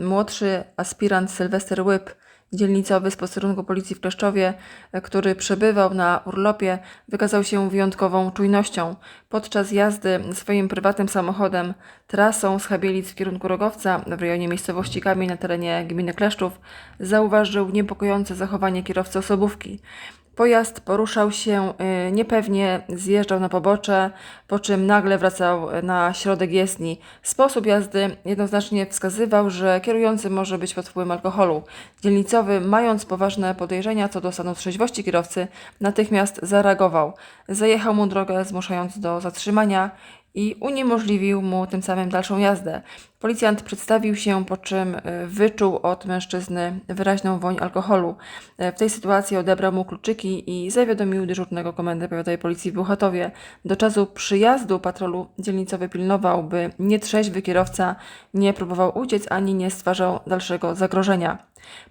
młodszy aspirant Sylwester Łyb, dzielnicowy z posterunku policji w Kleszczowie, który przebywał na urlopie, wykazał się wyjątkową czujnością. Podczas jazdy swoim prywatnym samochodem trasą z Chabielic w kierunku Rogowca w rejonie miejscowości Kamień na terenie gminy Kleszczów zauważył niepokojące zachowanie kierowcy osobówki. Pojazd poruszał się y, niepewnie, zjeżdżał na pobocze, po czym nagle wracał na środek jezdni. Sposób jazdy jednoznacznie wskazywał, że kierujący może być pod wpływem alkoholu. Dzielnicowy, mając poważne podejrzenia co do stanu trzeźwości kierowcy, natychmiast zareagował. Zajechał mu drogę, zmuszając do zatrzymania i uniemożliwił mu tym samym dalszą jazdę. Policjant przedstawił się, po czym y, wyczuł od mężczyzny wyraźną woń alkoholu. E, W tej sytuacji odebrał mu kluczyki i zawiadomił dyżurnego komendy powiatowej policji w Buchatowie. Do czasu przyjazdu patrolu dzielnicowy pilnował, by nietrzeźwy kierowca nie próbował uciec ani nie stwarzał dalszego zagrożenia.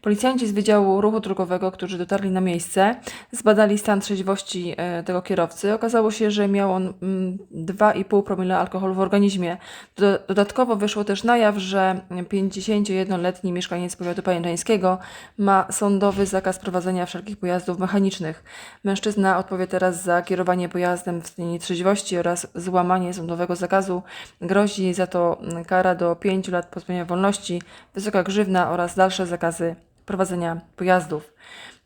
Policjanci z Wydziału Ruchu Drogowego, którzy dotarli na miejsce, zbadali stan trzeźwości e, tego kierowcy. Okazało się, że miał on mm, 2,5 promila alkoholu w organizmie. Do, dodatkowo wyszło też na jaw, że 51-letni mieszkaniec powiatu pajęczańskiego ma sądowy zakaz prowadzenia wszelkich pojazdów mechanicznych. Mężczyzna odpowie teraz za kierowanie pojazdem w stanie trzeźwości oraz złamanie sądowego zakazu. Grozi za to mm, kara do 5 lat pozbawienia wolności, wysoka grzywna oraz dalsze zakazy prowadzenia pojazdów.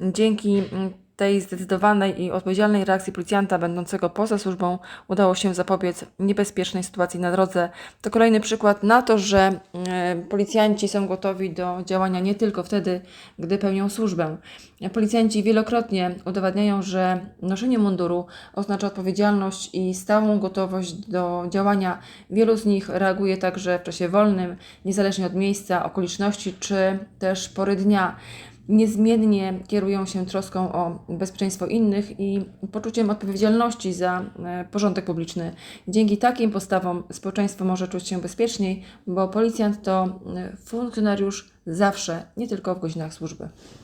Dzięki mm, tej zdecydowanej i odpowiedzialnej reakcji policjanta będącego poza służbą udało się zapobiec niebezpiecznej sytuacji na drodze. To kolejny przykład na to, że e, policjanci są gotowi do działania nie tylko wtedy, gdy pełnią służbę. Policjanci wielokrotnie udowadniają, że noszenie munduru oznacza odpowiedzialność i stałą gotowość do działania. Wielu z nich reaguje także w czasie wolnym, niezależnie od miejsca, okoliczności czy też pory dnia niezmiennie kierują się troską o bezpieczeństwo innych i poczuciem odpowiedzialności za e, porządek publiczny. Dzięki takim postawom społeczeństwo może czuć się bezpieczniej, bo policjant to e, funkcjonariusz zawsze, nie tylko w godzinach służby.